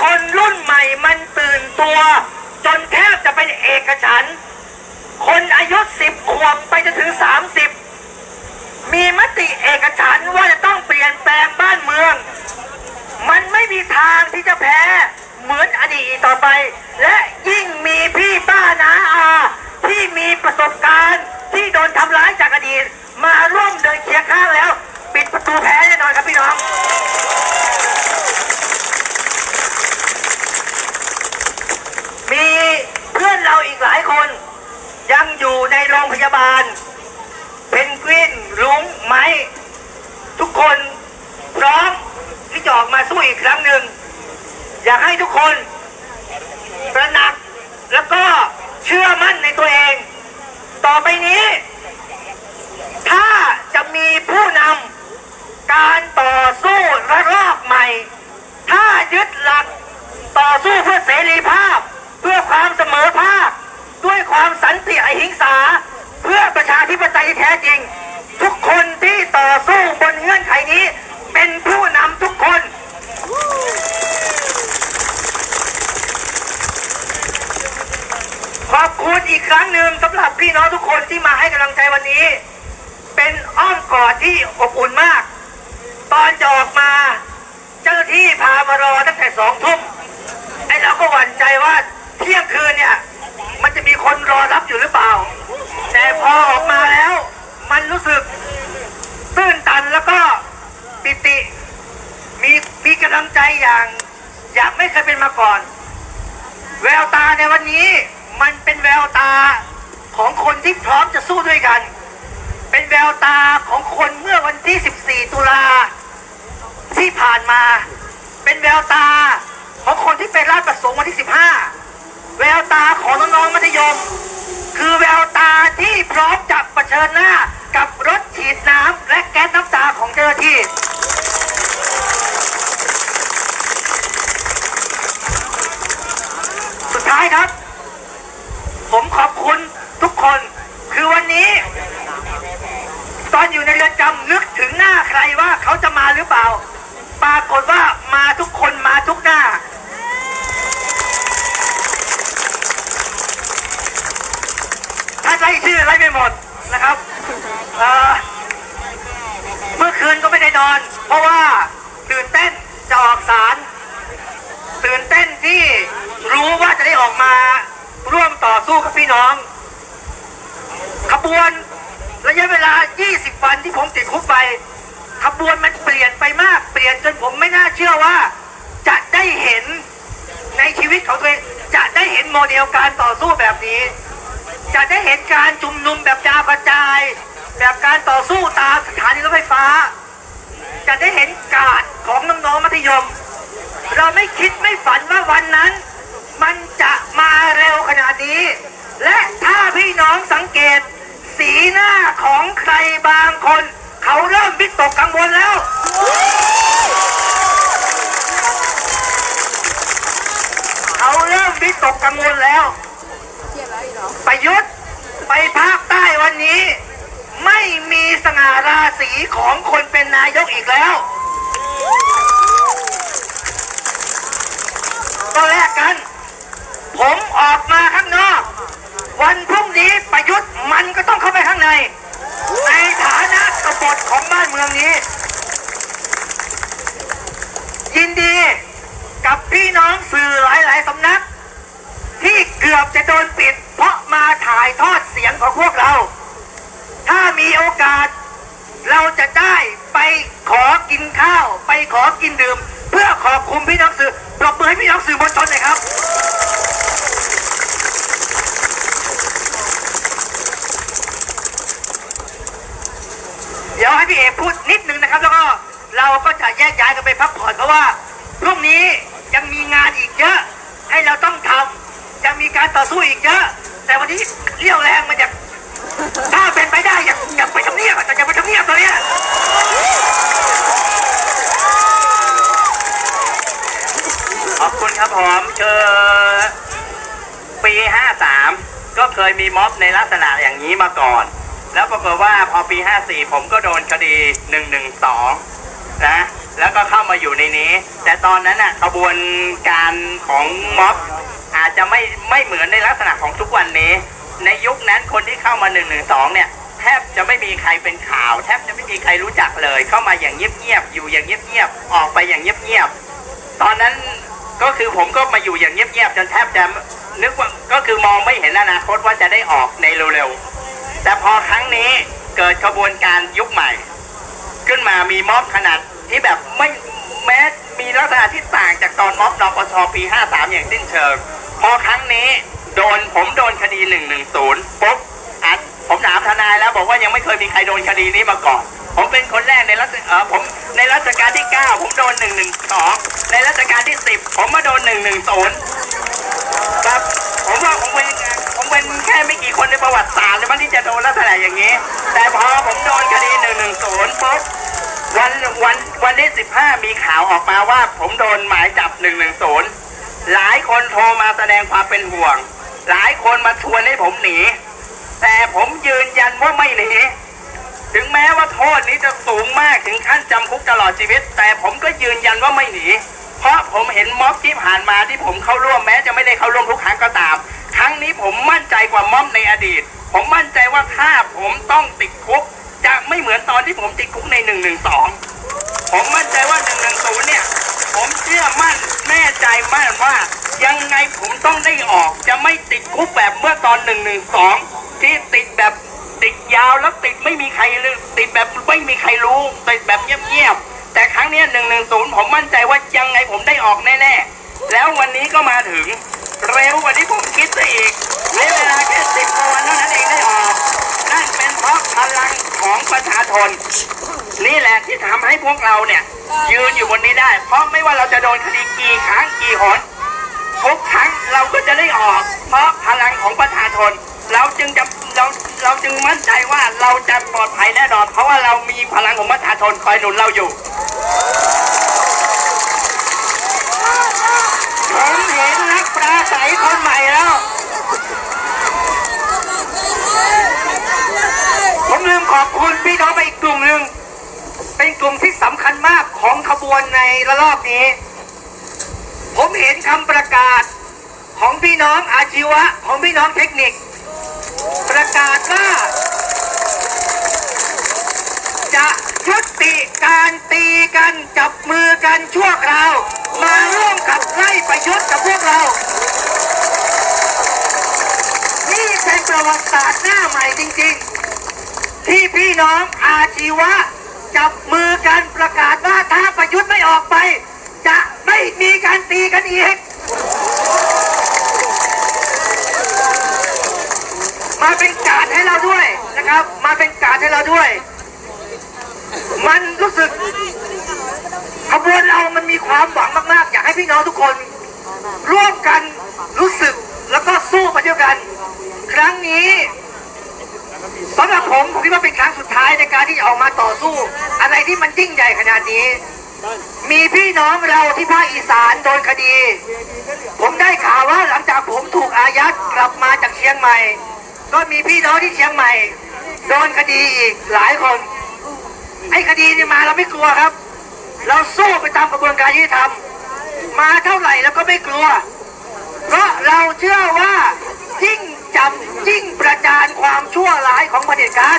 คนรุ่นใหม่มันตื่นตัว จนแทบจะเป็นเอกฉัน คนอายุสิบขวบไปจนถึงสามสิบมีมติเอกฉันว่าจะต้องเปลี่ยนแปลงบ้านเมือง มันไม่มีทางที่จะแพ้เหมือนอดีตต่อไป และยิ่งมีพี่ป้านาอาที่มีประสบการณ์ที่โดนทำร้ายจากอดีต มาร่วมเดินเคียงข้างแล้ว ปิดประตูแพ้แน่นอนครับพี่น้อง มีเพื่อนเราอีกหลายคน ยังอยู่ในโรงพยาบาล เพนกวินรุ้งไม้ ทุกคนพร้อมที่จะออกมาสู้อีกครั้งหนึ่ง อยากให้ทุกคนตระหนักแล้วก็เชื่อมั่นในตัวเอง ต่อไปนี้ ถ้าจะมีผู้นำการต่อสู้ระลอกใหม่ ถ้ายึดหลักต่อสู้เพื่อเสรีภาพ เพื่อความเสมอภาค ด้วยความสันติอหิงสา เพื่อประชาธิปไตยที่แท้จริง ทุกคนที่ต่อสู้บนเงื่อนไขนี้ เป็นผู้นำทุกคน ขอบคุณอีกครั้งหนึ่งสำหรับพี่น้องทุกคนที่มาให้กำลังใจวันนี้ เป็นอ้อมกอดที่อบอุ่นมาก ตอนจะออกมา เจ้าหน้าที่พามารอตั้งแต่สองทุ่มไอ้เราก็หวั่นใจว่าเที่ยงคืนเนี่ย มันจะมีคนรอรับอยู่หรือเปล่า แต่พอออกมาแล้ว มันรู้สึกตื้นตันแล้วก็ปิติ มีมีกำลังใจอย่าง อย่างไม่เคยเป็นมาก่อน แววตาในวันนี้มันเป็นแววตาของคนที่พร้อมจะสู้ด้วยกัน เป็นแววตาของคนเมื่อวันที่ 14 ตุลา ที่ผ่านมา เป็นแววตาของคนที่เป็นราชประสงค์วันที่ 15 แววตาของน้องๆมัธยม คือแววตาที่พร้อมจะเผชิญหน้ากับรถฉีดน้ำและแก๊สน้ำตาของเจ้าหน้าที่ สุดท้ายครับ ผมขอบคุณทุกคนคือวันนี้ ตอนอยู่ในเรือนจำนึกถึงหน้าใครว่าเขาจะมาหรือเปล่า รากฏว่ามาทุกคนมาทุกหน้า ถ้าไล่ชื่อไล่ไม่หมดนะครับเมื่อคืนก็ไม่ได้นอน เพราะว่าตื่นเต้นจะออกสารตื่นเต้นที่รู้ว่าจะได้ออกมาร่วมต่อสู้กับพี่น้อง ขบวนระยะเวลา 20 วันที่ผมติดคุกไป ขบวนมันเปลี่ยนไปมาก ปลี่ยนจนผมไม่น่าเชื่อว่า จะได้เห็นในชีวิตของตัวเองจะได้เห็นโมเดลการต่อสู้แบบนี้ จะได้เห็นการชุมนุมแบบดาวกระจาย แบบการต่อสู้ตามสถานีรถไฟฟ้า จะได้เห็นการดของน้องๆมัธยม เราไม่คิดไม่ฝันว่าวันนั้น มันจะมาเร็วขนาดนี้ และถ้าพี่น้องสังเกต สีหน้าของใครบางคน เขาเริ่มวิตกกังวลแล้ว เขาเริ่มวิต กกังวลแล้วประยุทธ์ไปภาคใต้วันนี้ ไม่มีสง่าราศีของคนเป็นนายกอีกแล้วก็แลกกัน ผมออกมาข้างนอก วันพรุ่งนี้ประยุทธ์มันก็ต้องเข้าไปข้างในในฐานะกบฏของบ้านเมืองนี้ ยินดีกับพี่น้องสื่อหลาย ๆ สำนัก ที่เกือบจะโดนปิด เพราะมาถ่ายทอดเสียงของพวกเรา ถ้ามีโอกาส เราจะได้ไปขอกิน ข้าวไปขอกินดื่ม เพื่อขอบคุณพี่น้องสื่อปรบมือให้พี่น้องสื่อมวลชนหน่อยครับ เดี๋ยวให้พี่เอกพูดนิดนึงนะครับ แล้วก็เราก็จะแยกย้ายกันไปพักผ่อนเพราะว่าพรุ่งนี้ยังมีงานอีกเยอะ ให้เราต้องทำยังมีการต่อสู้อีกเยอะ แต่วันนี้เรี่ยวแรงมันจะถ้าเป็นไปได้อยากอยากไปทำเนียบอะแต่อยากไปทำเนียบตอนเนี้ยขอบ ครับผมเชิญปิดปี 53 ก็เคยมีม็อบในลักษณะอย่างนี้มาก่อน แล้วปรากฏว่าพอปี 54 ผมก็โดนคดี 112 นะ แล้วก็เข้ามาอยู่ในนี้ แต่ตอนนั้นน่ะกระบวนการของม็อบอาจจะไม่ไม่เหมือนในลักษณะของทุกวันนี้ ในยุคนั้นคนที่เข้ามา 112 เนี่ยแทบจะไม่มีใครเป็นข่าว แทบจะไม่มีใครรู้จักเลย เข้ามาอย่างเงียบๆอยู่อย่างเงียบๆออกไปอย่างเงียบๆตอนนั้น ก็คือผมก็มาอยู่อย่างเงียบๆจนแทบจะนึกว่าก็คือมองไม่เห็นอนาคตว่าจะได้ออกในเร็วๆ แต่พอครั้งนี้เกิดขบวนการยุคใหม่ ขึ้นมามีม็อบขนาดที่แบบไม่แม้มีลักษณะที่ต่างจากตอนม็อบนปชปี 53 อย่างสิ้นเชิง พอครั้งนี้โดนผมโดนคดี 110ปุ๊บอัดผมถามทนายแล้วบอกว่ายังไม่เคยมีใครโดนคดีนี้มาก่อน ผมเป็นคนแรกในรัชเออผมในรัชกาลที่ 9 ผมโดน 112 ในรัชกาลที่ 10 ผมมาโดน 110 ครับ ผมว่าผมเป็นผมเป็นแค่ไม่กี่คนในประวัติศาสตร์เลยมั้งที่จะโดนลักษณะอย่างนี้ แต่พอผมโดนคดีหนึ่งหนึ่งศูนย์ปุ๊บวันวันวันที่สิบห้ามีข่าวออกมาว่า ผมโดนหมายจับหนึ่งหนึ่งศูนย์หลายคนโทรมาแสดงความเป็นห่วง หลายคนมาชวนให้ผมหนี แต่ผมยืนยันว่าไม่หนี ถึงแม้ว่าโทษนี้จะสูงมากถึงขั้นจำคุกตลอดชีวิต แต่ผมก็ยืนยันว่าไม่หนี เพราะผมเห็นม็อบที่ผ่านมาที่ผมเข้าร่วมแม้จะไม่ได้เข้าร่วมทุกครั้งก็ตาม ครั้งนี้ผมมั่นใจกว่าม็อบในอดีต ผมมั่นใจว่าถ้าผมต้องติดคุก จะไม่เหมือนตอนที่ผมติดคุกใน1นึผมมั่นใจว่า1นึเนี่ยผมเชื่อมั่นแน่ใจมั่นว่า ยังไงผมต้องได้ออกจะไม่ติดคุกแบบเมื่อตอน1นึที่ติดแบบ ติดยาวแล้วติดไม่มีใครรู้ติดแบบไม่มีใครรู้ติดแบบเงียบๆแต่ครั้งนี้หนึ่งหนึ่งศูนย์ผมมั่นใจว่ายังไงผมได้ออกแน่ๆ แล้ววันนี้ก็มาถึง เร็วกว่าที่ผมคิดซะอีกในเวลาแค่สิบกว่าวันเท่านั้นเองได้ออกนั่นเป็นเพราะพลังของประชาชนนี่แหละที่ทำให้พวกเราเนี่ย ยืนอยู่บนนี้ได้ เพราะไม่ว่าเราจะโดนคดีกี่ครั้งกี่หนทุกครั้งเราก็จะได้ออก เพราะพลังของประชาชน เราจึงจะเราเราจึงมั่นใจว่าเราจะปลอดภัยแน่นอน เพราะว่าเรามีพลังของประชาชนคอยหนุนเราอยู่ผมเห็นนักปราศัยคนใหม่แล้ว ผมลืมขอบคุณพี่น้องไปอีกกลุ่มหนึ่งเป็นกลุ่มที่สำคัญมากของขบวนในระลอกนี้ ผมเห็นคำประกาศของพี่น้องอาชีวะ ของพี่น้องเทคนิค ประกาศว่า จะยุติการตีกันจับมือกันชั่วคราวมาร่วมกับไล่ประยุทธ์กับพวกเรา นี่เป็นประวัติศาสตร์หน้าใหม่จริงๆ ที่พี่น้องอาชีวะ จับมือกันประกาศว่าถ้าประยุทธ์ไม่ออกไป จะไม่มีการตีกันอีก มาเป็นการดให้เราด้วยนะครับ มาเป็นการดให้เราด้วย มันรู้สึกขบวนเรามันมีความหวังมากๆ อยากให้พี่น้องทุกคน ร่วมกันรู้สึกแล้วก็สู้ไปด้วยกัน ครั้งนี้สำหรับผมผมคิดว่าเป็นครั้งสุดท้ายในการที่จะออกมาต่อสู้ อะไรที่มันยิ่งใหญ่ขนาดนี้ มีพี่น้องเราที่ภาคอีสานโดนคดี ผมได้ข่าวว่าหลังจากผมถูกอายัดกลับมาจากเชียงใหม่ ก็มีพี่น้องที่เชียงใหม่ โดนคดีอีกหลายคนไอ้คดีนี่มาเราไม่กลัวครับ เราสู้ไปตามกระบวนการยุติธรรมมาเท่าไหร่เราก็ไม่กลัว เพราะเราเชื่อว่ายิ่งจำยิ่งประจานความชั่วร้ายของเผด็จการ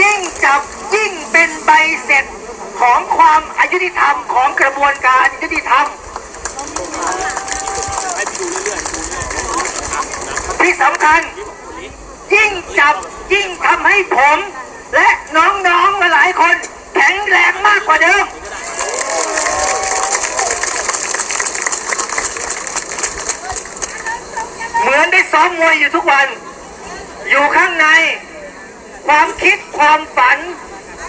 ยิ่งจับยิ่งเป็นใบเสร็จของความอายุติธรรมของกระบวนการยุติธรรม ที่สำคัญ ยิ่งจับยิ่งทำให้ผม และน้องๆหลายคน แข็งแรงมากกว่าเดิม เหมือนได้ซ้อมมวยอยู่ทุกวัน อยู่ข้างใน ความคิดความฝัน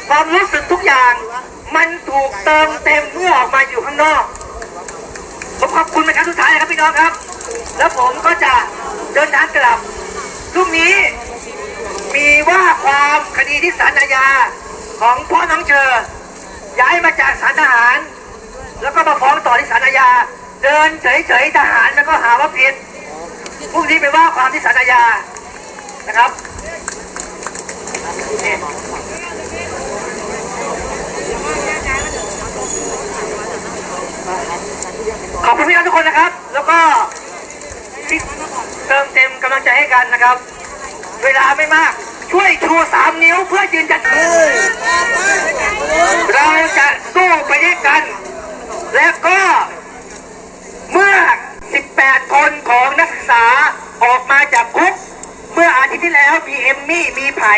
ความรู้สึกทุกอย่าง มันถูกเติมเต็มเมื่อออกมาอยู่ข้างนอกผมขอบคุณเป็นครั้งสุดท้ายนะครับพี่น้องครับ แล้วผมก็จะ เดินทางกลับพรุ่งนี้มีว่าความคดีที่ศาลอาญาของพ่อน้องเจอย้ายมาจากศาลทหาร แล้วก็มาฟ้องต่อที่ศาลดินเฉยๆทหารแล้วก็หาว่าผิดพรุ่งนี้ไปว่าความที่สารยาญานะครับขอบคุณพี่น้องทุกคนนะครับ แล้วก็ เติมเต็มกำลังใจให้กันนะครับ เวลาไม่มากช่วยชูสามนิ้วเพื่อยืนจัดเราจะสู้ไปด้วยกัน และก็เมื่อ 18 คนของนักศึกษาออกมาจากคุก เมื่ออาทิตย์ที่แล้วมีเอมมี่มีไผ่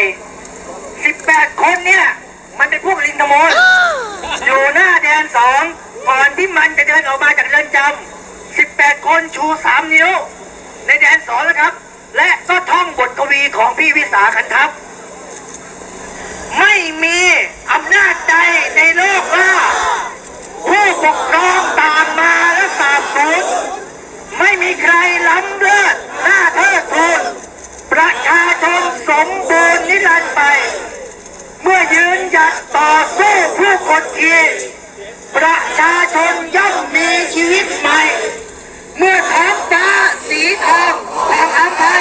18 คนเนี่ย มันเป็นพวกลิงขโมยอยู่หน้าแดนสองก่อนที่มันจะเดินออกมาจากเรือนจำ18 คนชู3นิ้ว ในแดนสองนะครับ และก็ท่องบทกวีของพี่วิสาขันทัพไม่มีอำนาจใดในโลกว่า ผู้ปกครองตามมาและสาบสูญไม่มีใครล้ำเลิศหน้าเทิดทูนประชาชนสมบูรณ์นิรันดร์ไป เมื่อยืนหยัดต่อสู้ผู้กดขี่ประชาชนย่อมมีชีวิตใหม่ เมื่อท้องฟ้าสีทองทองอัพา